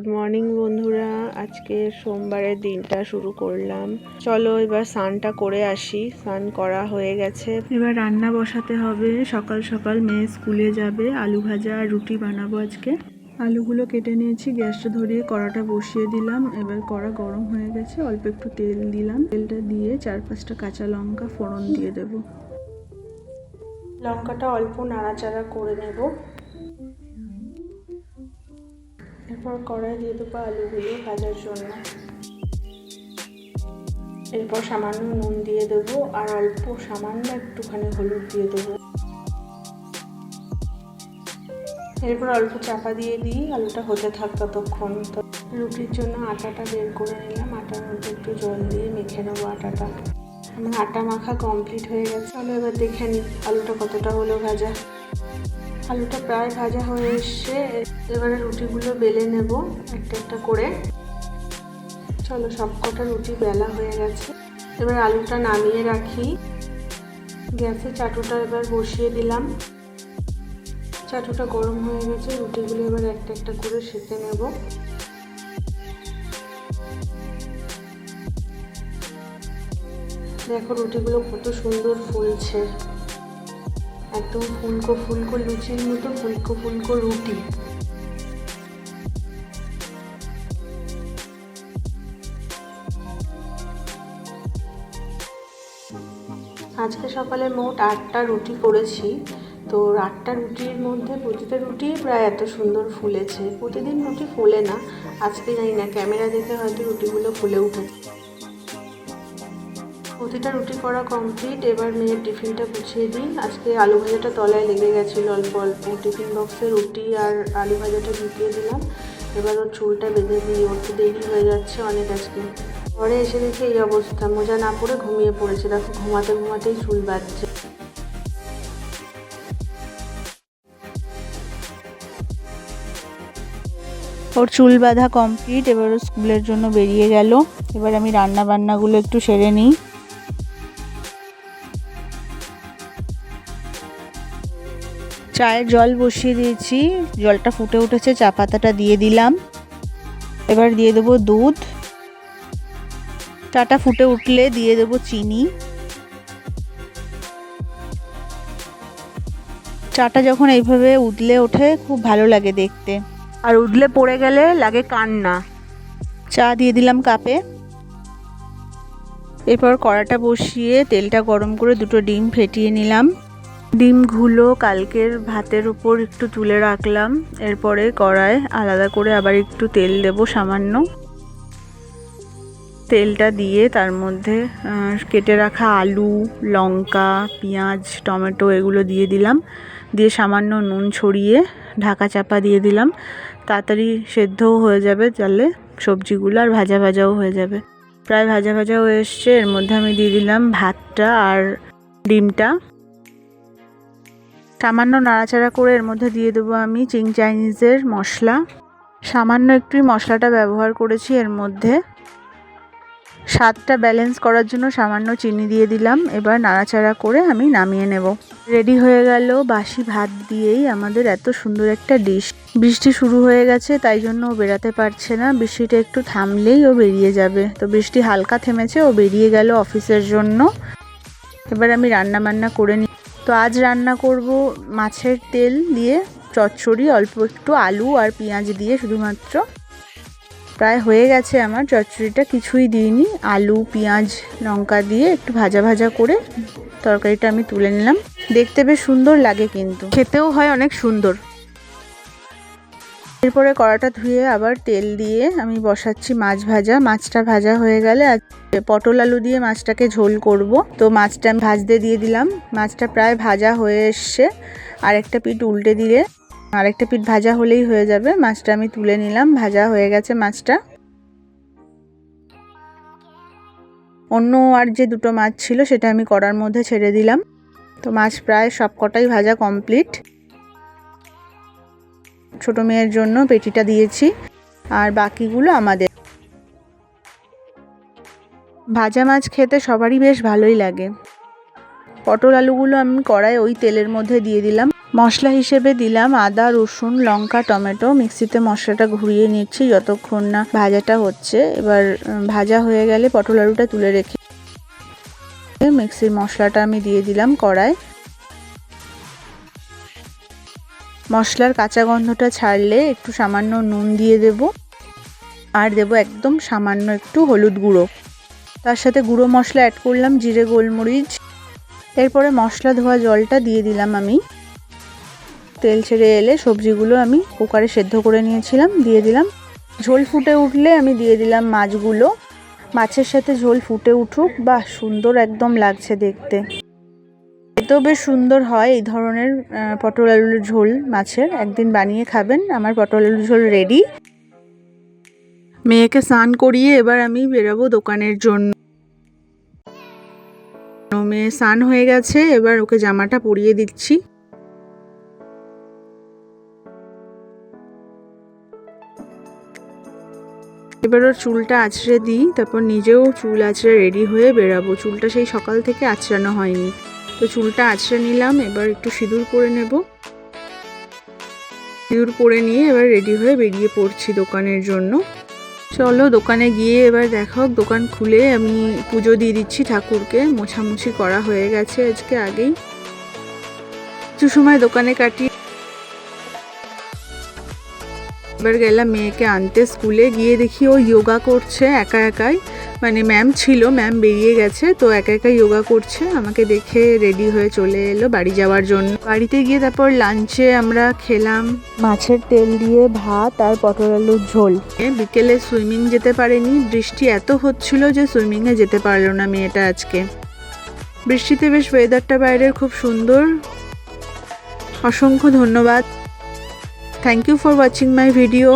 Good morning বন্ধুরা। আজকে সোমবারের দিনটা শুরু করলাম। চলো এবার স্নানটা করে আসি। স্নান করা হয়ে গেছে। এবার রান্না বসাতে হবে। সকাল সকাল মেয়ে স্কুলে যাবে। আলু ভাজা আর রুটি বানাবো আজকে। আলুগুলো কেটে নিয়েছি, গ্যাসটা ধরিয়ে কড়াটা বসিয়ে দিলাম। এবার কড়া গরম হয়ে গেছে, অল্প একটু তেল দিলাম। তেলটা দিয়ে চার পাঁচটা কাঁচা লঙ্কা ফোড়ন দিয়ে দেবো। লঙ্কাটা অল্প নাড়াচাড়া করে নেব। এরপর কড়াই দিয়ে দেবো আলুগুলো ভাজার জন্য। এরপর সামান্য নুন দিয়ে দেবো আর অল্প সামান্য একটুখানি হলুদ দিয়ে দেবো। এরপর অল্প চাপা দিয়ে দিই, আলুটা হতে থাক ততক্ষণ। তো রুটির জন্য আটাটা বের করে নিলাম, আটার মধ্যে একটু জল দিয়ে মেখে নেব আটাটা। আমার আটা মাখা কমপ্লিট হয়ে গেছে, চলো এবার দেখে নিই আলুটা কতটা হলো ভাজা। আলুটা প্রায় ভাজা হয়ে এসছে। এবারে রুটিগুলো বেলে নেব, একটা একটা করে। চলো সব কটা রুটি বেলা হয়ে গেছে। এবার আলুটা নামিয়ে রাখি। গ্যাসে চাটুটা এবার বসিয়ে দিলাম। চাটুটা গরম হয়ে গেছে, রুটিগুলো এবার একটা একটা করে সেঁকে নেব। দেখো রুটিগুলো কত সুন্দর ফুলছে। একদম ফুলকো ফুলকো লুচির মতো ফুলকো ফুলকো রুটি। আজকে সকালে মোট আটটা রুটি করেছি। তো আটটা রুটির মধ্যে প্রতিটা রুটি প্রায় এত সুন্দর ফুলেছে। প্রতিদিন রুটি ফুলে না, আজকে জানি না, ক্যামেরা দেখে হয়তো রুটিগুলো ফুলে উঠেছে। প্রতিটা রুটি করা কমপ্লিট এবার মেয়ের টিফিনটা গুছিয়ে দিই। আজকে আলু ভাজাটা তলায় লেগে গেছিল, অল্প অল্প। টিফিন বক্সে রুটি আর আলু ভাজাটা ঢুকিয়ে দিলাম। এবার ওর চুলটা বেঁধে দিই। ওর তো দেরি হয়ে যাচ্ছে অনেক আজকে। ঘরে এসে দেখি এই অবস্থা। মোজা না পরে ঘুমিয়ে পড়েছে। দেখো, ঘুমাতে ঘুমাতেই চুল বাঁধছে। ওর চুল বাঁধা কমপ্লিট এবার স্কুলের জন্য বেরিয়ে গেল। এবার আমি রান্না বান্নাগুলো একটু সেরে নিই। চায়ের জল বসিয়ে দিয়েছি। জলটা ফুটে উঠেছে, চা পাতাটা দিয়ে দিলাম। এবার দিয়ে দেবো দুধ। চাটা ফুটে উঠলে দিয়ে দেবো চিনি। চাটা যখন এইভাবে উতলে ওঠে, খুব ভালো লাগে দেখতে। আর উদলে পড়ে গেলে লাগে কান্না। চা দিয়ে দিলাম কাপে। এরপর কড়াটা বসিয়ে তেলটা গরম করে দুটো ডিম ফেটিয়ে নিলাম। ডিমগুলো কালকের ভাতের উপর একটু তুলে রাখলাম, এরপরে কড়ায় আলাদা করে আবার একটু তেল দেব সামান্য। তেলটা দিয়ে তার মধ্যে কেটে রাখা আলু, লঙ্কা, পেঁয়াজ, টমেটো এগুলো দিয়ে দিলাম। দিয়ে সামান্য নুন ছড়িয়ে ঢাকা চাপা দিয়ে দিলাম। তাড়াতাড়ি সেদ্ধও হয়ে যাবে তাহলে সবজিগুলো আর ভাজা ভাজাও হয়ে যাবে। প্রায় ভাজা ভাজা হয়ে এসছে, এর মধ্যে আমি দিয়ে দিলাম ভাতটা আর ডিমটা। সামান্য নাড়াচাড়া করে এর মধ্যে দিয়ে দেবো আমি চিং চাইনিজের মশলা। সামান্য একটু মশলাটা ব্যবহার করেছি এর মধ্যে। স্বাদটা ব্যালেন্স করার জন্য সামান্য চিনি দিয়ে দিলাম। এবার নাড়াচাড়া করে আমি নামিয়ে নেব। রেডি হয়ে গেল বাসি ভাত দিয়েই আমাদের এত সুন্দর একটা ডিশ। বৃষ্টি শুরু হয়ে গেছে, তাই জন্য ও বেরাতে পারছে না। বৃষ্টিটা একটু থামলেই ও বেরিয়ে যাবে। তো বৃষ্টি হালকা থেমেছে, ও বেরিয়ে গেল অফিসের জন্য। এবার আমি রান্না বান্না করে নিই তো আজ রান্না করব মাছের তেল দিয়ে চচ্চড়ি, অল্প একটু আলু আর পেঁয়াজ দিয়ে শুধুমাত্র। প্রায় হয়ে গেছে আমার চচ্চড়িটা, কিছুই দিইনি। আলু, পেঁয়াজ, লঙ্কা দিয়ে একটু ভাজা ভাজা করে তরকারিটা আমি তুলে নিলাম। দেখতে বেশ সুন্দর লাগে কিন্তু। খেতেও হয় অনেক সুন্দর। এরপরে কড়াটা ধুয়ে আবার তেল দিয়ে আমি বসাচ্ছি মাছ ভাজা। মাছটা ভাজা হয়ে গেলে আর পটল আলু দিয়ে মাছটাকে ঝোল করব। তো মাছটা আমি ভাজতে দিয়ে দিলাম। মাছটা প্রায় ভাজা হয়ে এসছে। আরেকটা পিঠ উল্টে দিলে, আরেকটা পিঠ ভাজা হলেই হয়ে যাবে। মাছটা আমি তুলে নিলাম। ভাজা হয়ে গেছে মাছটা। অন্য আর যে দুটো মাছ ছিল সেটা আমি কড়ার মধ্যে ছেড়ে দিলাম। তো মাছ প্রায় সব কটাই ভাজা কমপ্লিট। ছোট মেয়ের জন্য পেটিটা দিয়েছি। আর বাকিগুলো আমাদের। ভাজা মাছ খেতে সবারই বেশ ভালোই লাগে। পটল আলুগুলো আমি কড়াই ওই তেলের মধ্যে দিয়ে দিলাম। মশলা হিসেবে দিলাম আদা, রসুন, লঙ্কা, টমেটো। মিক্সিতে মশলাটা ঘুরিয়ে নিচ্ছি যতক্ষণ না ভাজাটা হচ্ছে। এবার ভাজা হয়ে গেলে পটল আলুটা তুলে রেখে মিক্সির মশলাটা আমি দিয়ে দিলাম কড়ায় মশলার কাঁচা গন্ধটা ছাড়লে একটু সামান্য নুন দিয়ে দেব। আর দেব একদম সামান্য একটু হলুদ গুঁড়ো। তার সাথে গুঁড়ো মশলা অ্যাড করলাম, জিরে, গোলমরিচ। এরপরে মশলা ধোয়া জলটা দিয়ে দিলাম আমি। তেল ছেড়ে এলে সবজিগুলো আমি কুকারে সেদ্ধ করে নিয়েছিলাম, দিয়ে দিলাম। ঝোল ফুটে উঠলে আমি দিয়ে দিলাম মাছগুলো। মাছের সাথে ঝোল ফুটে উঠুক, বাহ, সুন্দর একদম লাগছে দেখতে। এতেও বেশ সুন্দর হয় এই ধরনের পটল আলুর ঝোল মাছের। একদিন বানিয়ে খাবেন, আমার পটল আলুর ঝোল রেডি মেয়েকে স্নান করিয়ে এবার আমি বেরাবো দোকানের জন্য। মেয়ে স্নান হয়ে গেছে, এবার ওকে জামাটা পরিয়ে দিচ্ছি। এবার ওর চুলটা আছড়ে দিই, তারপর নিজেও চুল আঁচড়ে রেডি হয়ে বেরাবো। চুলটা সেই সকাল থেকে আছড়ানো হয়নি। তো চুলটা আঁচড়ে নিলাম, এবার একটু সিঁদুর করে নেব। সিঁদুর করে নিয়ে এবার রেডি হয়ে বেরিয়ে পড়ছি দোকানের জন্য। চলো দোকানে গিয়ে এবার দেখো দোকান খুলে আমি পুজো দিয়ে দিচ্ছি ঠাকুরকে। মোছামুছি করা হয়ে গেছে আজকে আগেই। কিছু সময় দোকানে কাটি এবার গেলাম মেয়েকে আনতে। স্কুলে গিয়ে দেখি ও যোগা করছে একা একাই। মানে ম্যাম ছিল ম্যাম বেরিয়ে গেছে তো একা একা যোগা করছে আমাকে দেখে রেডি হয়ে চলে এলো বাড়ি যাওয়ার জন্য। বাড়িতে গিয়ে তারপর লাঞ্চে আমরা খেলাম। মাছের তেল দিয়ে ভাত আর পটল আলুর ঝোল। বিকেলে সুইমিং যেতে পারেনি। বৃষ্টি এত হচ্ছিল যে সুইমিংয়ে যেতে পারল না মেয়েটা আজকে। বৃষ্টিতে বেশ ওয়েদারটা বাইরের খুব সুন্দর। অসংখ্য ধন্যবাদ। Thank you for watching my video